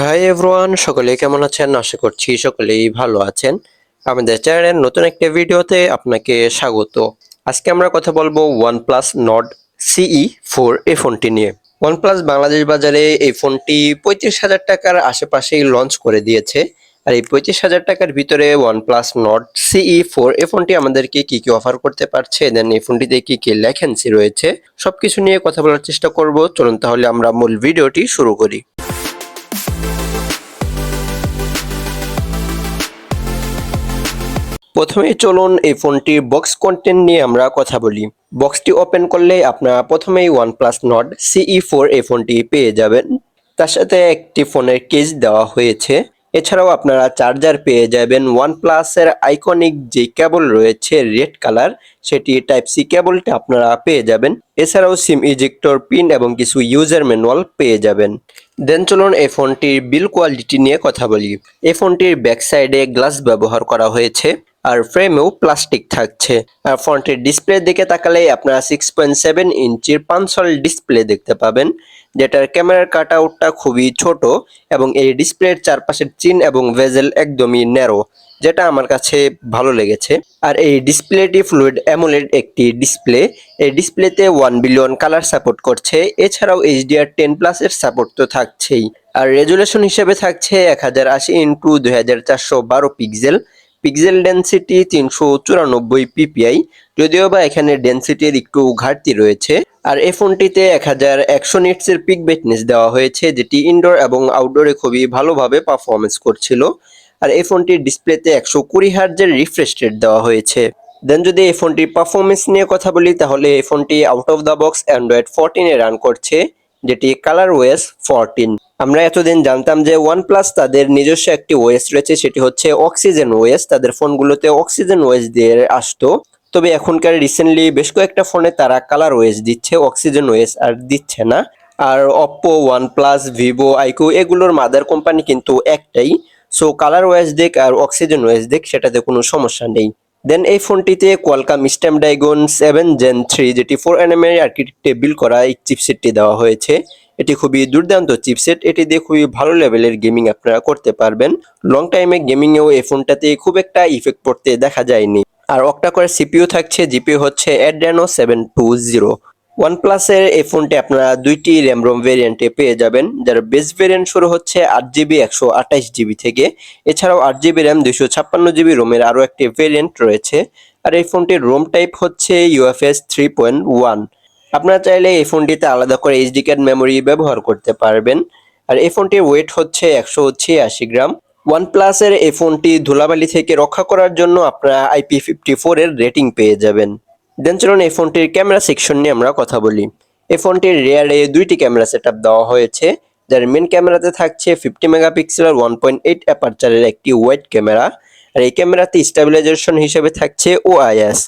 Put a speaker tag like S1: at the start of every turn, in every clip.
S1: Hi everyone সকলে কেমন আছেন? আশা করছি সকলেই ভালো আছেন। আমাদের চ্যানেলের নতুন একটা ভিডিওতে আপনাকে স্বাগত। আজকে আমরা কথা বলব ওয়ানপ্লাস নট সিই ফোর এই ফোনটি নিয়ে। ওয়ানপ্লাস বাংলাদেশ বাজারে এই ফোনটি পঁয়ত্রিশ হাজার টাকার আশেপাশেই লঞ্চ করে দিয়েছে। আর এই পঁয়ত্রিশ হাজার টাকার ভিতরে ওয়ানপ্লাস নট সিই ফোর এই ফোনটি আমাদেরকে কি কি অফার করতে পারছে? দেন এই ফোনটিতে কি কি লেখেন্সি রয়েছে? সবকিছু নিয়ে কথা বলার চেষ্টা করব। চলুন তাহলে আমরা মূল ভিডিওটি শুরু করি। প্রথমেই চলুন এই ফোনটির বক্স কন্টেন্ট নিয়ে আমরা কথা বলি। বক্সটি ওপেন করলে আপনারা প্রথমেই ওয়ানপ্লাস নট সিই ফোর এই ফোনটি পেয়ে যাবেন। তার সাথে একটি ফোনের কেস দেওয়া হয়েছে। এছাড়াও আপনারা চার্জার পেয়ে যাবেন। ওয়ান ওয়ানপ্লাসের আইকনিক যে কেবল রয়েছে রেড কালার সেটি টাইপ সি কেবলটা আপনারা পেয়ে যাবেন। এছাড়াও সিম ইজেক্টর পিন এবং কিছু ইউজার ম্যানুয়াল পেয়ে যাবেন। দেন চলুন এই ফোনটির বিল কোয়ালিটি নিয়ে কথা বলি। এই ফোনটির ব্যাক সাইডে গ্লাস ব্যবহার করা হয়েছে। আর ফ্রেমেও প্লাস্টিক থাকছে। আর ফোনটির ডিসপ্লে দিকে তাকালে আপনারা সিক্স পয়েন্ট সেভেন ইঞ্চির পাঁচশল ডিসপ্লে দেখতে পাবেন, যেটার ক্যামেরার কাট আউটটা খুবই ছোট এবং এই ডিসপ্লের চারপাশের চিন এবং ভেজেল একদমই ন্যারো যেটা আমার কাছে ভালো লেগেছে। আর এই ডিসপ্লেটি ফ্লুইড অ্যামোলেড একটি ডিসপ্লে এই ডিসপ্লেতে ওয়ান বিলিয়ন কালার সাপোর্ট করছে, এছাড়াও এইচডিআর টেন প্লাসের সাপোর্ট তো থাকছেই। আর রেজুলেশন হিসেবে থাকছে এক হাজার আশি ইন্টু দুই হাজার চারশো বারো পিক্সেল পিক্সেল ডেন্সিটি তিনশো চুরানব্বই পিপিআই, যদিও বা এখানে ডেন্সিটির একটু ঘাটতি রয়েছে। আর এই ফোনটিতে এক হাজার একশো নিটসের পিক ব্রাইটনেস দেওয়া হয়েছে, যেটি ইনডোর এবং আউটডোরে খুবই ভালোভাবে পারফরমেন্স করছিল। আর এই ফোনটির ডিসপ্লেতে একশো কুড়ি হার্জের রিফ্রেশ রেট দেওয়া হয়েছে। দেন যদি এই ফোনটির পারফরমেন্স নিয়ে কথা বলি, তাহলে এই ফোনটি out of the box Android ফোরটিনে run করছে, যেটি কালার ওয়েস ফোরটিন আমরা এতদিন জানতাম যে ওয়ানপ্লাস তাদের নিজস্ব একটি ওয়েস রয়েছে, সেটি হচ্ছে অক্সিজেন ওয়েস তাদের ফোনগুলোতে অক্সিজেন ওয়েস দিয়ে আসতো। তবে এখনকার রিসেন্টলি বেশ কয়েকটা ফোনে তারা কালার ওয়েস দিচ্ছে অক্সিজেন ওয়েস আর দিচ্ছে না। আর অপ্পো ওয়ানপ্লাস ভিভো আইকো এগুলোর মাদার কোম্পানি কিন্তু একটাই। সো কালার ওয়েস দেখ আর অক্সিজেন ওয়েস দেখ সেটাতে কোনো সমস্যা নেই। দেন এই ফোনটিতে Qualcomm Snapdragon seven gen three যেটি ফোর এনএম এর আর্কিটেক্টে বিল করা, এই চিপসেটটি দেওয়া হয়েছে। এটি খুবই দুর্দান্ত চিপসেট এটি দিয়ে খুবই ভালো লেভেলের গেমিং আপনারা করতে পারবেন। লং টাইমে গেমিংয়েও এই ফোনটাতে খুব একটা ইফেক্ট পড়তে দেখা যায়নি। আর অক্টা করে সিপিইউ থাকছে জিপিইউ হচ্ছে অ্যাড্রেনো সেভেন টু জিরো ওয়ানপ্লাসের এই ফোনটি আপনারা দুইটি র্যাম রোম ভেরিয়েন্টে পেয়ে যাবেন, যার বেস ভেরিয়েন্ট শুরু হচ্ছে আট জিবি একশো আঠাইশ জিবি থেকে। এছাড়াও আট জিবি র্যাম দুইশো ছাপ্পান্ন জিবি রোমের আরও একটি ভেরিয়েন্ট রয়েছে। আর এই ফোনটির রোম টাইপ হচ্ছে ইউএফএস থ্রি পয়েন্ট ওয়ান আপনারা চাইলে এই ফোনটিতে আলাদা করে এইচডি কার্ড মেমোরি ব্যবহার করতে পারবেন। আর এই ফোনটির ওয়েট হচ্ছে একশো ছিয়াশি গ্রাম। ওয়ানপ্লাসের এই ফোনটি ধুলাবালি থেকে রক্ষা করার জন্য আপনারা আইপি ফিফটি ফোর এর রেটিং পেয়ে যাবেন। দেন চলুন এই ফোনটির ক্যামেরা সেকশন নিয়ে আমরা কথা বলি। এই ফোনটির রেয়ারে দুইটি ক্যামেরা সেট দেওয়া হয়েছে, যার মেন ক্যামেরাতে থাকছে ফিফটি মেগাপিক্সেল আর ওয়ান পয়েন্ট এইট অ্যাপারচারের একটি ওয়াইড ক্যামেরা আর এই ক্যামেরাতে স্টেবিলাইজেশন হিসেবে থাকছে ওআইএস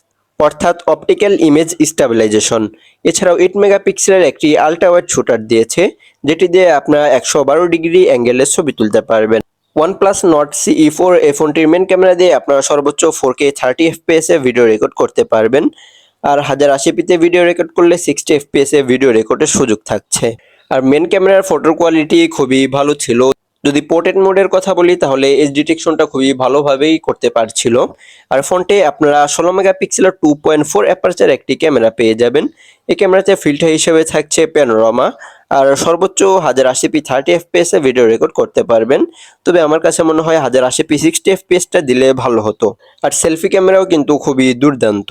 S1: অর্থাৎ অপটিক্যাল ইমেজ স্টেবিলাইজেশন এছাড়াও এইট মেগাপিক্সেলের একটি আল্ট্রা ওয়াইড শুটার দিয়েছে, যেটি দিয়ে আপনারা একশো বারো ডিগ্রি অ্যাঙ্গেলের ছবি তুলতে পারবেন। ওয়ানপ্লাস নট সিই ফোর এ ফোনটির মেন ক্যামেরা দিয়ে আপনারা সর্বোচ্চ four K thirty FPS video record করতে পারবেন। আর হাজার আশি পিতে ভিডিও রেকর্ড করলে সিক্সটি এফপিএস ভিডিও রেকর্ডের সুযোগ থাকছে। আর মেন ক্যামেরার ফটোর কোয়ালিটি খুবই ভালো ছিল। যদি পোর্ট্রেট মোডের কথা বলি, তাহলে এস ডিটেকশনটা খুবই ভালোভাবেই করতে পারছিল। আর ফোনটে আপনারা ষোলো মেগাপিক্সেলের টু পয়েন্ট ফোর অ্যাপারচার একটি ক্যামেরা পেয়ে যাবেন। এই ক্যামেরাতে ফিল্টার হিসেবে থাকছে প্যানোরামা আর সর্বোচ্চ হাজার আশি P thirty FPS video record করতে পারবেন। তবে আমার কাছে মনে হয় হাজার আশি পি সিক্সটি এফপিএসটা দিলে ভালো হতো। আর সেলফি ক্যামেরাও কিন্তু খুবই দুর্দান্ত।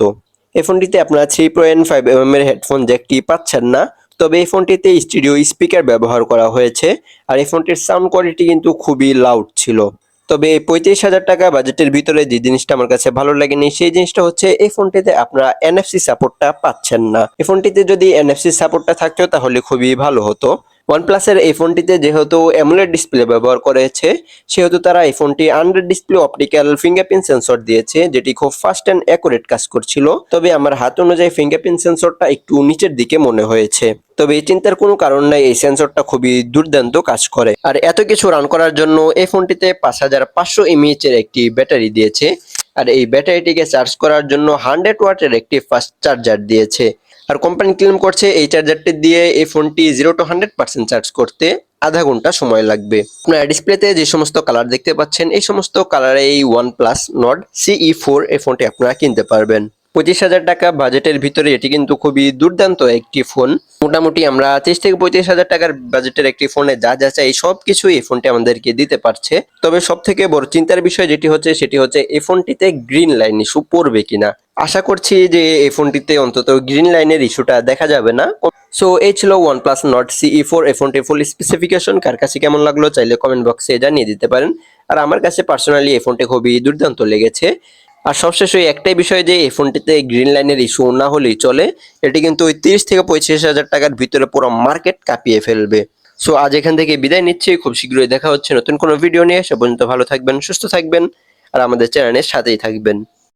S1: এই ফোনটিতে আপনারা থ্রি পয়েন্ট ফাইভ এম এর হেডফোন জ্যাকটি পাচ্ছেন না। তবে এই ফোনটিতে স্টুডিও স্পিকার ব্যবহার করা হয়েছে, আর এই ফোনটির সাউন্ড কোয়ালিটি কিন্তু খুবই লাউড ছিল। তবে পঁয়ত্রিশ হাজার টাকা বাজেটের ভিতরে যে জিনিসটা আমার কাছে ভালো লাগেনি, সেই জিনিসটা হচ্ছে এই ফোনটিতে আপনারা এনএফসি সাপোর্টটা পাচ্ছেন না। এই ফোনটিতে যদি এনএফসি সাপোর্টটা থাকতো তাহলে খুবই ভালো হতো। ওয়ানপ্লাসের এই ফোনটিতে যেহেতু অ্যামুলেট ডিসপ্লে ব্যবহার করেছে, সেহেতু তারা এই ফোনটি under display optical fingerprint sensor দিয়েছে, যেটি খুব ফাস্ট অ্যান্ড অ্যাকুরেট কাজ করছিল। তবে আমার হাত অনুযায়ী ফিঙ্গারপ্রিন্ট সেন্সরটা একটু নিচের দিকে মনে হয়েছে। তবে এই চিন্তার কোনো কারণ নাই, এই সেন্সরটা খুবই দুর্দান্ত কাজ করে। আর এত কিছু রান করার জন্য এই ফোনটিতে পাঁচ হাজার পাঁচশো এমএইচ এর একটি ব্যাটারি দিয়েছে। আর এই ব্যাটারিটিকে চার্জ করার জন্য হান্ড্রেড ওয়াটের একটি ফাস্ট চার্জার দিয়েছে। আর কোম্পানি ক্লেম করছে এই চার্জারটি দিয়ে এই ফোনটি zero two hundred percent charge করতে আধা ঘণ্টা সময় লাগবে। আপনারা ডিসপ্লেতে যে সমস্ত কালার দেখতে পাচ্ছেন, এই সমস্ত কালারে এই one plus Nord CE four এই ফোনটি আপনারা কিনতে পারবেন। পঁচিশ হাজার টাকা বাজেটের ভিতরে এটি কিন্তু খুবই দুর্দান্ত একটি ফোন মোটামুটি আমরা তিরিশ থেকে পঁয়ত্রিশ হাজার টাকার বাজেটের একটি ফোনে যা যা চাই সব কিছুই এই ফোনটি আমাদেরকে দিতে পারছে। তবে সব থেকে বড় চিন্তার বিষয় যেটি হচ্ছে, সেটি হচ্ছে এই ফোনটিতে গ্রিন লাইন ইস্যু পড়বে কিনা। আশা করছি যে এই ফোনটিতে অন্তত গ্রিন লাইনের ইস্যুটা দেখা যাবে না। সো এই ছিল one plus Nord CE four এই ফোনটির ফুল স্পেসিফিকেশন কার কাছে কেমন লাগল, চাইলে কমেন্ট বক্সে জানিয়ে দিতে পারেন। আর আমার কাছে পার্সোনালি এই ফোনটি খুবই দুর্দান্ত লেগেছে। আর সবশেষ একটাই বিষয় যে এই ফোনটিতে গ্রিন লাইনের ইস্যু না হলেই চলে, এটি কিন্তু ওই তিরিশ থেকে পঁয়ত্রিশ হাজার টাকার ভিতরে পুরো মার্কেট কাঁপিয়ে ফেলবে। সো আজ এখান থেকে বিদায় নিচ্ছি। খুব শীঘ্রই দেখা হচ্ছে নতুন কোনো ভিডিও নিয়ে। সে পর্যন্ত ভালো থাকবেন, সুস্থ থাকবেন, আর আমাদের চ্যানেলের সাথেই থাকবেন।